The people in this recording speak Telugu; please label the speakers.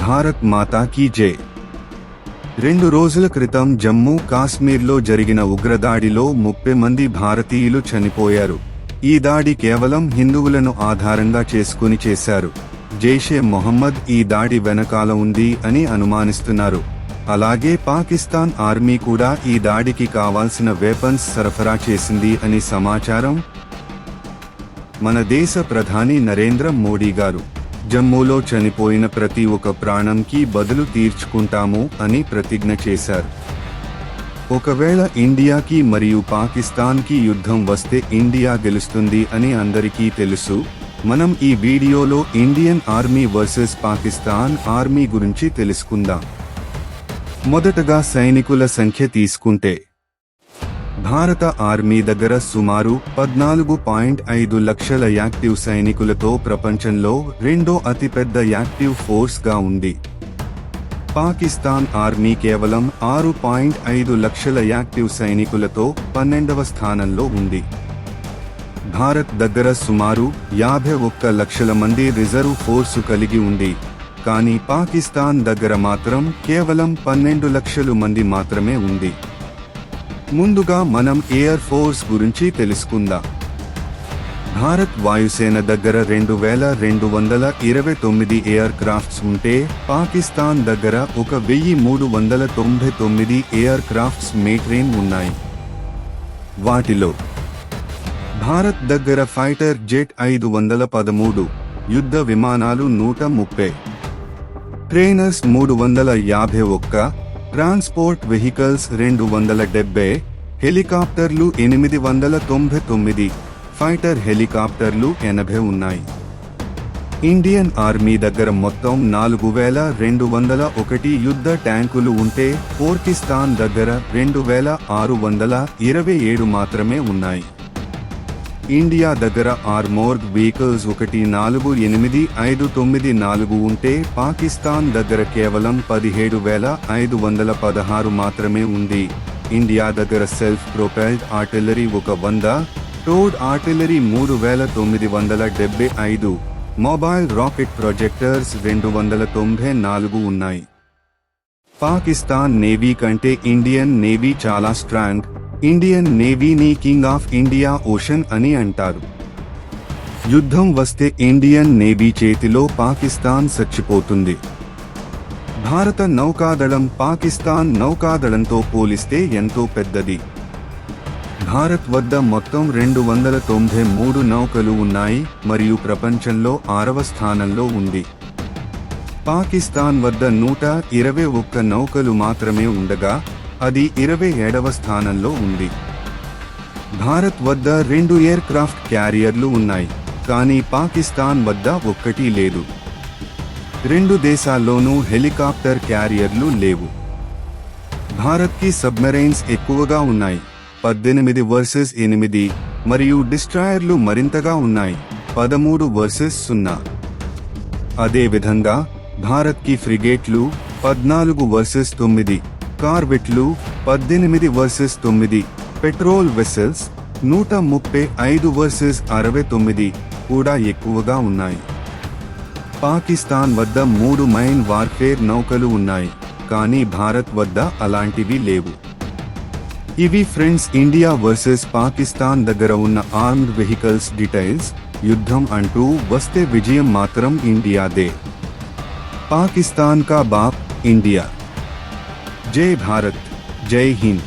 Speaker 1: భారత్ మాతా కీ జై. రెండు రోజుల క్రితం జమ్మూ కాశ్మీర్లో జరిగిన ఉగ్రదాడిలో ముప్పై మంది భారతీయులు చనిపోయారు. ఈ దాడి కేవలం హిందువులను ఆధారంగా చేసుకుని చేశారు. జైషే మొహమ్మద్ ఈ దాడి వెనకాల ఉంది అని అనుమానిస్తున్నారు. అలాగే పాకిస్తాన్ ఆర్మీ కూడా ఈ దాడికి కావాల్సిన వెపన్స్ సరఫరా చేసింది అని సమాచారం మన దేశ ప్రధాని నరేంద్ర మోడీ గారు. జమ్మూలో చనిపోయిన ప్రతి ఒక్క ప్రాణంకి బదులు తీర్చుకుంటాము అని ప్రతిజ్ఞ చేశారు. ఒకవేళ ఇండియాకి మరియు పాకిస్తాన్కి యుద్ధం వస్తే ఇండియా గెలుస్తుంది అని అందరికీ తెలుసు. మనం ఈ వీడియోలో Indian army versus Pakistan army గురించి తెలుసుకుందాం. మొదటగా సైనికుల సంఖ్య తీసుకుంటే భారత ఆర్మీ దగ్గర సుమారు పద్నాలుగు పాయింట్ ఐదు లక్షల యాక్టివ్ సైనికులతో ప్రపంచంలో రెండో అతిపెద్ద యాక్టివ్ ఫోర్స్గా ఉంది. పాకిస్తాన్ ఆర్మీ కేవలం ఆరు పాయింట్ ఐదు లక్షల యాక్టివ్ సైనికులతో పన్నెండవ స్థానంలో ఉంది. భారత్ దగ్గర సుమారు యాభై ఒక్క లక్షల మంది రిజర్వ్ ఫోర్సు కలిగి ఉంది. కానీ పాకిస్తాన్ దగ్గర మాత్రం కేవలం పన్నెండు లక్షలు మంది మాత్రమే ఉంది. ముందుగా మనం ఎయిర్ ఫోర్స్ గురించి తెలుసుకుందాం. భారత్ వాయుసేన దగ్గర రెండు వేల రెండు వందల ఇరవై తొమ్మిది ఎయిర్ క్రాఫ్ట్స్ ఉంటే పాకిస్తాన్ దగ్గర ఒక వెయ్యి మూడు వందల తొంభై తొమ్మిది ఎయిర్ క్రాఫ్ట్స్ మేట్రేన్ ఉన్నాయి. వాటిలో భారత్ దగ్గర ఫైటర్ జెట్ ఐదు వందల పదమూడు యుద్ధ విమానాలు నూట ముప్పై ట్రైనర్స్ మూడు వందల యాభై ఒక్క ట్రాన్స్పోర్ట్ వెహికల్స్ రెండు వందల డెబ్బై హెలికాప్టర్లు ఎనిమిది వందల తొంభై తొమ్మిది ఫైటర్ హెలికాప్టర్లు ఎనభై ఉన్నాయి. ఇండియన్ ఆర్మీ దగ్గర మొత్తం నాలుగు వేల రెండు వందల ఒకటి యుద్ధ ట్యాంకులు ఉంటే పోర్కిస్తాన్ దగ్గర రెండు వేల ఆరు వందల ఇరవై ఏడు మాత్రమే ఉన్నాయి. ఇండియా దగ్గర ఆర్మోర్డ్ వెహికల్స్ ఒకటి నాలుగు ఎనిమిది ఐదు తొమ్మిది నాలుగు ఉంటే పాకిస్తాన్ దగ్గర కేవలం పదిహేడు వేల ఐదు వందల పదహారు మాత్రమే ఉంది. ఇండియా దగ్గర సెల్ఫ్ ప్రొపెల్డ్ ఆర్టిలరీ ఒక వంద టోడ్ ఆర్టిలరీ మూడు వేల తొమ్మిది వందల డెబ్బై ఐదు మొబైల్ రాకెట్ ప్రొజెక్టర్స్ రెండు వందల తొంభై నాలుగు ఉన్నాయి. పాకిస్తాన్ నేవీ కంటే ఇండియన్ నేవీ చాలా స్ట్రాంగ్ ఇండియన్ నేవీని కింగ్ ఆఫ్ ఇండియా ఓషన్ అని అంటారు. యుద్ధం వస్తే ఇండియన్ నేవీ చేతిలో పాకిస్తాన్ చచ్చిపోతుంది. భారత నౌకాదళం పాకిస్తాన్ నౌకాదళంతో పోలిస్తే ఎంతో పెద్దది. భారత్ వద్ద మొత్తం రెండు వందల తొంభై మూడు నౌకలు ఉన్నాయి మరియు ప్రపంచంలో ఆరవ స్థానంలో ఉంది. పాకిస్తాన్ వద్ద నూట ఇరవై ఒక్క నౌకలు మాత్రమే ఉండగా అది ఇరవై ఏడవ స్థానంలో ఉంది. భారత్ వద్ద రెండు ఎయిర్ క్రాఫ్ట్ క్యారియర్లు ఉన్నాయి కానీ పాకిస్తాన్ వద్ద ఒక్కటి లేదు. రెండు దేశాల్లోనూ హెలికాప్టర్ క్యారియర్లు లేవు. భారత్కి సబ్మెరైన్స్ ఎక్కువగా ఉన్నాయి పద్దెనిమిది వర్సెస్ ఎనిమిది మరియు డిస్ట్రాయర్లు మరింతగా ఉన్నాయి పదమూడు వర్సెస్ సున్నా. అదేవిధంగా భారత్కి ఫ్రిగేట్లు పద్నాలుగు వర్సెస్ తొమ్మిది. కార్వెట్లు పద్దెనిమిది వర్సెస్ తొమ్మిది పెట్రోల్ వెసల్స్ నూట ముప్పై ఐదు వర్సెస్ అరవై తొమ్మిది కూడా ఎక్కువగా ఉన్నాయి. పాకిస్తాన్ వద్ద మూడు మైన్ వార్ఫేర్ నౌకలు ఉన్నాయి కానీ భారత్ వద్ద అలాంటివి లేవు. ఇవి ఫ్రెండ్స్ ఇండియా వర్సెస్ పాకిస్తాన్ దగ్గర ఉన్న ఆర్మ్డ్ వెహికల్స్ డీటెయిల్స్ యుద్ధం అంటూ వస్తే విజయం మాత్రం ఇండియాదే. పాకిస్తాన్ కా బాప్ ఇండియా. జై భారత్ జై హింద్